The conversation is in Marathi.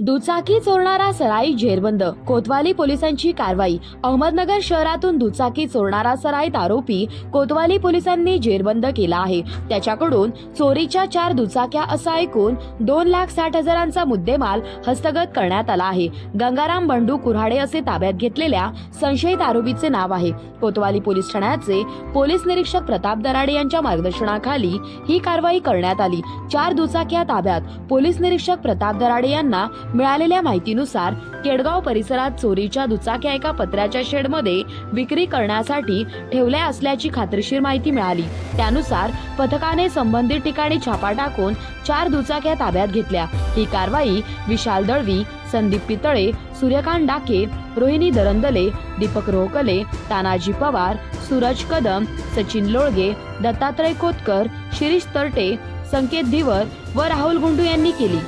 दुचाकी चोरणारा सराई झेरबंद कोतवाली पोलिसांची कारवाई. अहमदनगर शहरातून दुचाकी चोरणारा सराईत आरोपी कोतवाली पोलिसांनी झेरबंद केला आहे. त्याच्याकडून चोरीच्या चार दुचाक्या असं ऐकून दोन लाख साठ हजारांचा मुद्देमाल हस्तगत करण्यात आला आहे. गंगाराम बंडू कुऱ्हाडे असे ताब्यात घेतलेल्या संशयित आरोपीचे नाव आहे. कोतवाली पोलीस ठाण्याचे पोलीस निरीक्षक प्रताप दराडे यांच्या मार्गदर्शनाखाली ही कारवाई करण्यात आली. चार दुचाक्या ताब्यात. पोलीस निरीक्षक प्रताप दराडे यांना मिळालेल्या माहितीनुसार केडगाव परिसरात चोरीच्या दुचाक्या एका पत्र्याच्या शेडमध्ये विक्री करण्यासाठी ठेवल्या असल्याची खात्रीशीर माहिती मिळाली. त्यानुसार पथकाने संबंधित ठिकाणी छापा टाकून चार दुचाक्या ताब्यात घेतल्या. ही कारवाई विशाल दळवी संदीप पितळे सूर्यकांत डाके रोहिणी दरंदले दीपक रोहकले तानाजी पवार सूरज कदम सचिन लोळगे दत्तात्रय कोतकर शिरीष तरटे संकेत धिवर व राहुल गुंडू यांनी केली.